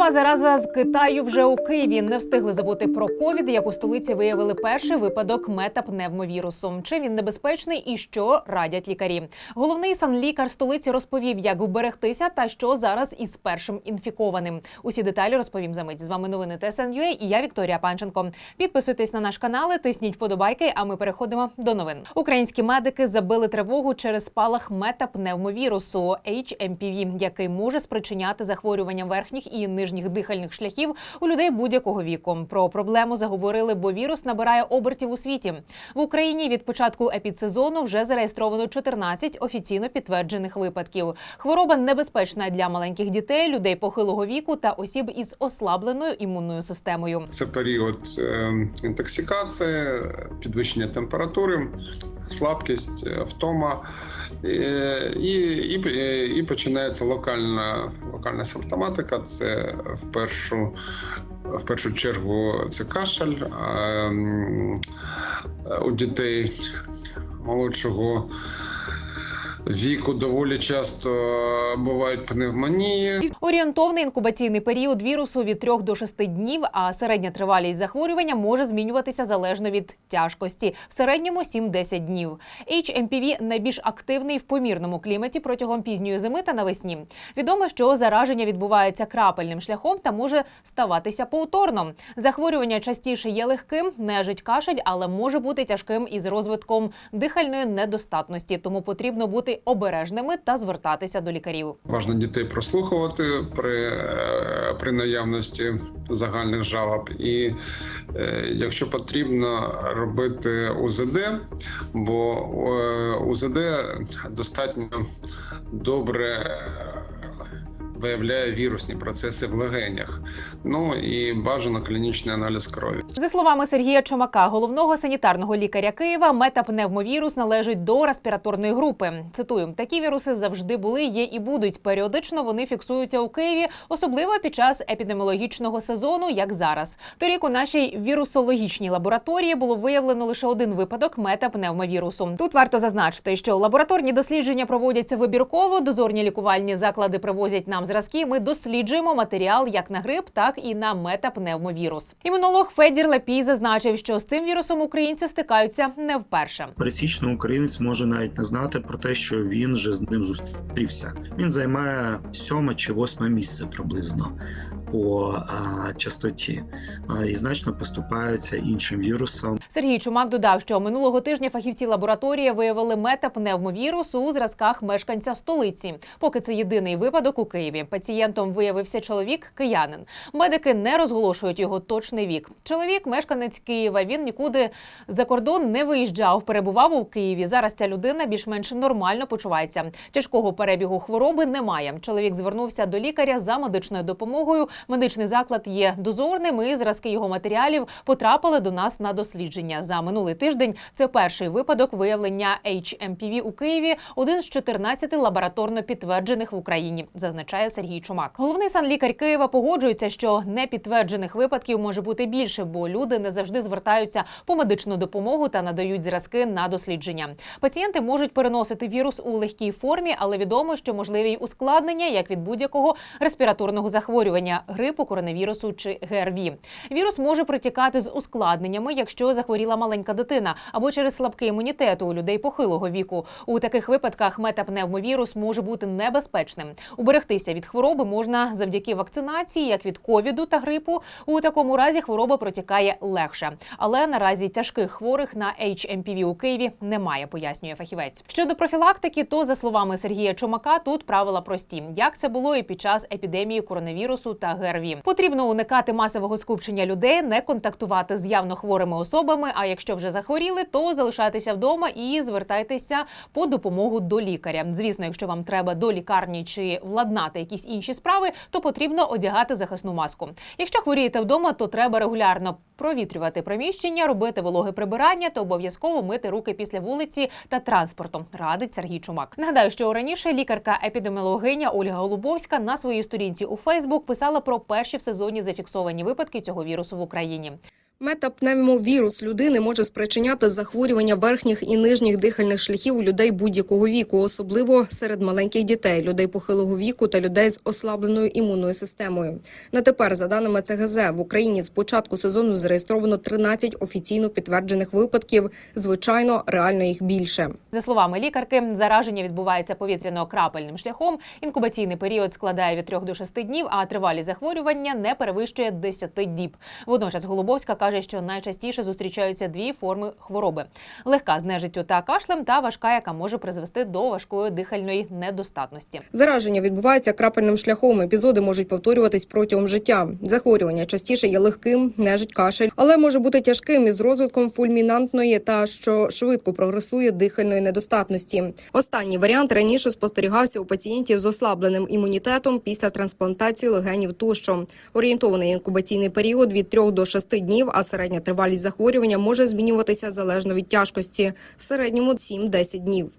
Нова зараза з Китаю вже у Києві. Не встигли забути про ковід, як у столиці виявили перший випадок метапневмовірусу. Чи він небезпечний і що радять лікарі? Головний санлікар столиці розповів, як вберегтися та що зараз із першим інфікованим. Усі деталі розповім за мить. З вами новини ТСНЮА і я Вікторія Панченко. Підписуйтесь на наш канал, тисніть вподобайки. А ми переходимо до новин. Українські медики забили тривогу через спалах метапневмовірусу HMPV, який може спричиняти захворювання верхніх і нижніх дихальних шляхів у людей будь-якого віку. Про проблему заговорили, бо вірус набирає обертів у світі. В Україні від початку епідсезону вже зареєстровано 14 офіційно підтверджених випадків. Хвороба небезпечна для маленьких дітей, людей похилого віку та осіб із ослабленою імунною системою. Це період е, інтоксикації, підвищення температури, слабкість, е, втома. Е, І, і, і, і починається локальна, локальна симптоматика. Це в першу, в першу чергу це кашель. А, у дітей молодшого віку доволі часто бувають пневмонії. Орієнтовний інкубаційний період вірусу від 3 до 6 днів, а середня тривалість захворювання може змінюватися залежно від тяжкості. В середньому 7-10 днів. HMPV найбільш активний в помірному кліматі протягом пізньої зими та навесні. Відомо, що зараження відбувається крапельним шляхом та може ставатися повторно. Захворювання частіше є легким, нежить кашель, але може бути тяжким із розвитком дихальної недостатності. Тому потрібно бути обережними та звертатися до лікарів. Важно дітей прослухувати при, е, при наявності загальних жалоб, і е, якщо потрібно робити УЗД, бо е, УЗД достатньо добре. Виявляє вірусні процеси в легенях, ну і бажано клінічний аналіз крові. За словами Сергія Чумака, головного санітарного лікаря Києва, метапневмовірус належить до респіраторної групи. Цитую: такі віруси завжди були, є і будуть. Періодично вони фіксуються у Києві, особливо під час епідеміологічного сезону, як зараз. Торік у нашій вірусологічній лабораторії було виявлено лише один випадок метапневмовірусу. Тут варто зазначити, що лабораторні дослідження проводяться вибірково. Дозорні лікувальні заклади привозять нам зразки. Ми досліджуємо матеріал як на грип, так і на метапневмовірус. Імунолог Федір Лепій зазначив, що з цим вірусом українці стикаються не вперше. Пересічний українець може навіть не знати про те, що він же з ним зустрівся. Він займає сьоме чи восьме місце приблизно по а, частоті а, і значно поступається іншим вірусом. Сергій Чумак додав, що минулого тижня фахівці лабораторії виявили метапневмовірус у зразках мешканця столиці. Поки це єдиний випадок у Києві. Пацієнтом виявився чоловік киянин. Медики не розголошують його точний вік. Чоловік, мешканець Києва. Він нікуди за кордон не виїжджав, перебував у Києві. Зараз ця людина більш-менш нормально почувається. Тяжкого перебігу хвороби немає. Чоловік звернувся до лікаря за медичною допомогою. Медичний заклад є дозорним. і зразки його матеріалів потрапили до нас на дослідження. За минулий тиждень це перший випадок виявлення HMPV у Києві. Один з 14 лабораторно підтверджених в Україні, зазначає Сергій Чумак. Головний санлікар Києва погоджується, що непідтверджених випадків може бути більше, бо люди не завжди звертаються по медичну допомогу та надають зразки на дослідження. Пацієнти можуть переносити вірус у легкій формі, але відомо, що можливі й ускладнення як від будь-якого респіраторного захворювання грипу, коронавірусу чи ГРВІ. Вірус може протікати з ускладненнями, якщо захворіла маленька дитина, або через слабкий імунітет у людей похилого віку. У таких випадках метапневмовірус може бути небезпечним. Уберегтися від хвороби можна завдяки вакцинації, як від ковіду та грипу. У такому разі хвороба протікає легше. Але наразі тяжких хворих на HMPV у Києві немає, пояснює фахівець. Щодо профілактики, то за словами Сергія Чумака, тут правила прості, як це було і під час епідемії коронавірусу та ГРВІ. Потрібно уникати масового скупчення людей, не контактувати з явно хворими особами. А якщо вже захворіли, то залишайтеся вдома і звертайтеся по допомогу до лікаря. Звісно, якщо вам треба до лікарні чи владнати якісь інші справи, то потрібно одягати захисну маску. Якщо хворієте вдома, то треба регулярно провітрювати приміщення, робити вологе прибирання та обов'язково мити руки після вулиці та транспорту. Радить Сергій Чумак. Нагадаю, що раніше лікарка-епідеміологиня Ольга Голубовська на своїй сторінці у Фейсбук писала про перші в сезоні зафіксовані випадки цього вірусу в Україні. Метапневмовірус людини може спричиняти захворювання верхніх і нижніх дихальних шляхів у людей будь-якого віку, особливо серед маленьких дітей, людей похилого віку та людей з ослабленою імунною системою. На тепер, за даними ЦГЗ, в Україні з початку сезону зареєстровано 13 офіційно підтверджених випадків. Звичайно, реально їх більше. За словами лікарки, зараження відбувається повітряно-крапельним шляхом. Інкубаційний період складає від 3 до 6 днів, а тривалість захворювання не перевищує 10 діб. Водночас Голубовська каже, що найчастіше зустрічаються дві форми хвороби: легка з нежиттю та кашлем, та важка, яка може призвести до важкої дихальної недостатності. Зараження відбувається крапельним шляхом. Епізоди можуть повторюватись протягом життя. Захворювання частіше є легким, нежить кашель, але може бути тяжким із розвитком фульмінантної та що швидко прогресує дихальної недостатності. Останній варіант раніше спостерігався у пацієнтів з ослабленим імунітетом після трансплантації легенів тощо. Орієнтований інкубаційний період від 3 до 6 днів, а середня тривалість захворювання може змінюватися залежно від тяжкості в середньому 7-10 днів.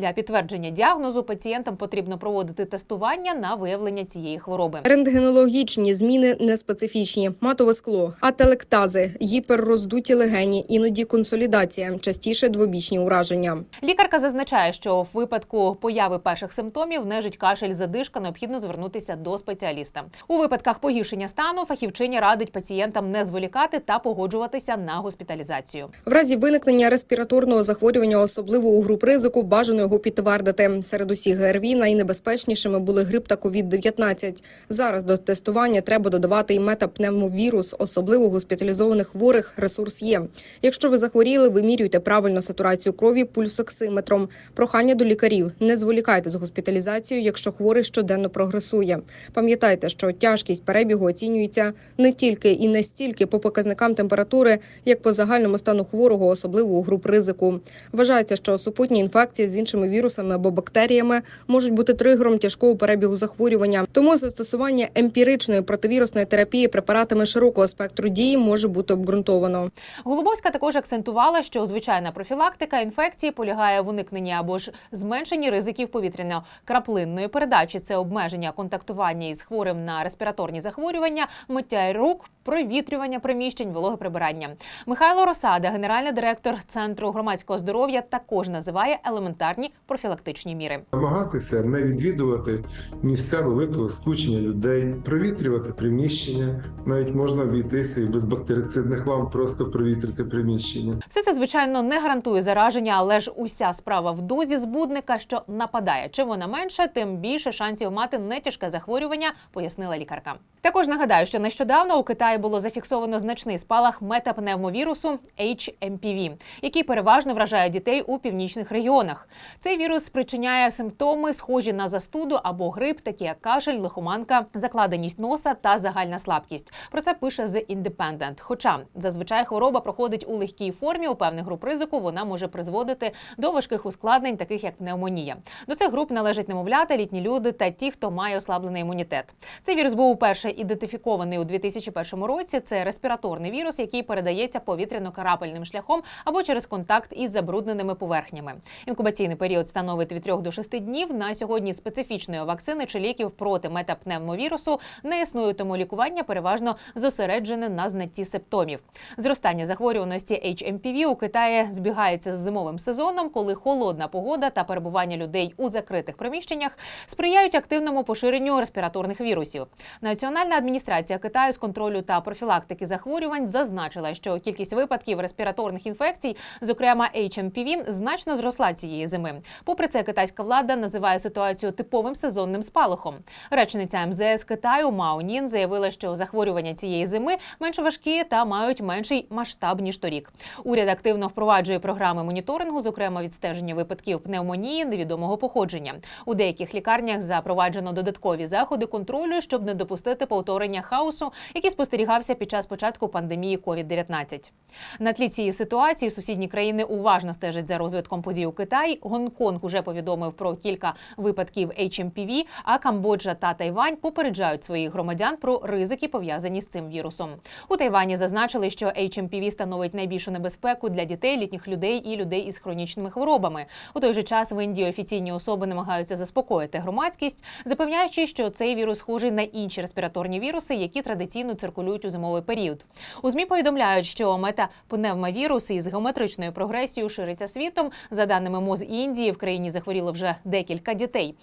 Для підтвердження діагнозу пацієнтам потрібно проводити тестування на виявлення цієї хвороби. Рентгенологічні зміни неспецифічні, матове скло, ателектази, гіперроздуті легені, іноді консолідація, частіше двобічні ураження. Лікарка зазначає, що в випадку появи перших симптомів нежить кашель, задишка, необхідно звернутися до спеціаліста. У випадках погіршення стану фахівчиня радить пацієнтам не зволікати та погоджуватися на госпіталізацію. В разі виникнення респіраторного захворювання, особливо у груп ризику, бажано його підтвердити. Серед усіх ГРВІ найнебезпечнішими були грип та COVID-19. Зараз до тестування треба додавати і метапневмовірус, особливо госпіталізованих хворих. Ресурс є. Якщо ви захворіли, вимірюйте правильно сатурацію крові пульсоксиметром. Прохання до лікарів: не зволікайте з госпіталізацією, якщо хворий щоденно прогресує. Пам'ятайте, що тяжкість перебігу оцінюється не тільки і не стільки по показникам температури, як по загальному стану хворого, особливо у груп ризику. Вважається, що супутні інфекції з іншими вірусами або бактеріями можуть бути тригером тяжкого перебігу захворювання. Тому застосування емпіричної противірусної терапії препаратами широкого спектру дії може бути обґрунтовано. Голубовська також акцентувала, що звичайна профілактика інфекції полягає в уникненні або ж зменшенні ризиків повітряно-краплинної передачі. Це обмеження контактування із хворим на респіраторні захворювання, миття рук, провітрювання приміщень, вологе прибирання. Михайло Росада, генеральний директор центру громадського здоров'я, також називає елементарні профілактичні міри. намагатися не відвідувати місця великого скучення людей, провітрювати приміщення. Навіть можна обійтися і без бактерицидних ламп, просто провітрити приміщення. Все це звичайно не гарантує зараження, але ж уся справа в дозі збудника, що нападає. Чим вона менше, тим більше шансів мати нетяжке захворювання, пояснила лікарка. Також нагадаю, що нещодавно у Китаї було зафіксовано значний спалах метапневмовірусу HMPV, який переважно вражає дітей у північних регіонах. Цей вірус спричиняє симптоми, схожі на застуду або грип, такі як кашель, лихоманка, закладеність носа та загальна слабкість. Про це пише The Independent. Хоча зазвичай хвороба проходить у легкій формі, у певних груп ризику вона може призводити до важких ускладнень, таких як пневмонія. До цих груп належать немовлята, літні люди та ті, хто має ослаблений імунітет. Цей вірус був уперше ідентифікований у 2001 році. Це респіраторний вірус, який передається повітряно-карапельним шляхом або через контакт із забрудненими поверхнями. Інкубаційний період становить від 3 до 6 днів. На сьогодні специфічної вакцини чи ліків проти метапневмовірусу не існує, тому лікування переважно зосереджене на знатті симптомів. Зростання захворюваності HMPV у Китаї збігається з зимовим сезоном, коли холодна погода та перебування людей у закритих приміщеннях сприяють активному поширенню респіраторних вірусів. Національна адміністрація Китаю з контролю та профілактики захворювань зазначила, що кількість випадків респіраторних інфекцій, зокрема HMPV, значно зросла цієї зими. Попри це, китайська влада називає ситуацію типовим сезонним спалахом. Речниця МЗС Китаю Мао Нін заявила, що захворювання цієї зими менш важкі та мають менший масштаб ніж торік. Уряд активно впроваджує програми моніторингу, зокрема відстеження випадків пневмонії невідомого походження. У деяких лікарнях запроваджено додаткові заходи контролю, щоб не допустити повторення хаосу, який спостерігався під час початку пандемії COVID-19. На тлі цієї ситуації сусідні країни уважно стежать за розвитком подій у Китаї. Гонконг уже повідомив про кілька випадків HMPV, а Камбоджа та Тайвань попереджають своїх громадян про ризики, пов'язані з цим вірусом. У Тайвані зазначили, що HMPV становить найбільшу небезпеку для дітей, літніх людей і людей із хронічними хворобами. У той же час в Індії офіційні особи намагаються заспокоїти громадськість, запевняючи, що цей вірус схожий на інші респіраторні віруси, які традиційно циркулюють у зимовий період. У змі повідомляють, що мета метапневмовірус із геометричною прогресією шириться світом. За даними МОЗ Індії, в країні захворіло вже декілька дітей.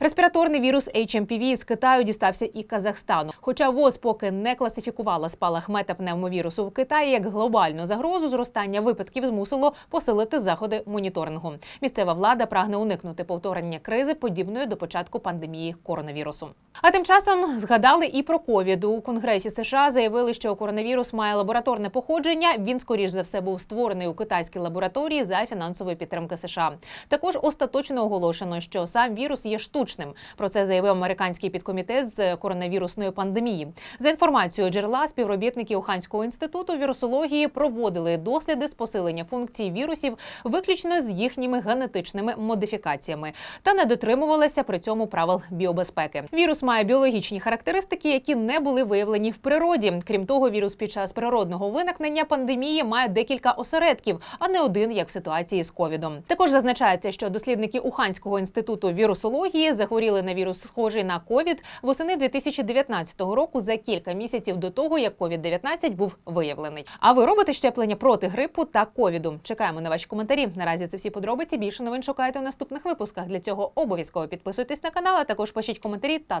Респіраторний вірус HMPV з Китаю дістався і Казахстану. Хоча ВОЗ поки не класифікувала спалах метапневмовірусу в Китаї як глобальну загрозу, зростання випадків змусило посилити заходи моніторингу. Місцева влада прагне уникнути повторення кризи, подібної до початку пандемії коронавірусу. А тим часом згадали і про ковід. У Конгресі США заявили, що коронавірус має лабораторне походження. Він, скоріш за все, був створений у китайській лабораторії за фінансової підтримки США. Також остаточно оголошено, що сам вірус є штучним. Про це заявив американський підкомітет з коронавірусної пандемії. За інформацією джерела, співробітники Уханського інституту вірусології проводили досліди з посилення функцій вірусів виключно з їхніми генетичними модифікаціями та не дотримувалися при цьому правил біобезпеки. Вірус має біологічні характеристики, які не були виявлені в природі. Крім того, вірус під час природного виникнення пандемії має декілька осередків, а не один, як в ситуації з ковідом. Також зазначається, що дослідники Уханського інституту вірусології захворіли на вірус, схожий на ковід восени 2019 року за кілька місяців до того, як ковід 19 був виявлений. А ви робите щеплення проти грипу та ковіду? Чекаємо на ваші коментарі. Наразі це всі подробиці. Більше новин шукайте у наступних випусках. Для цього обов'язково підписуйтесь на канал, а також пишіть коментарі та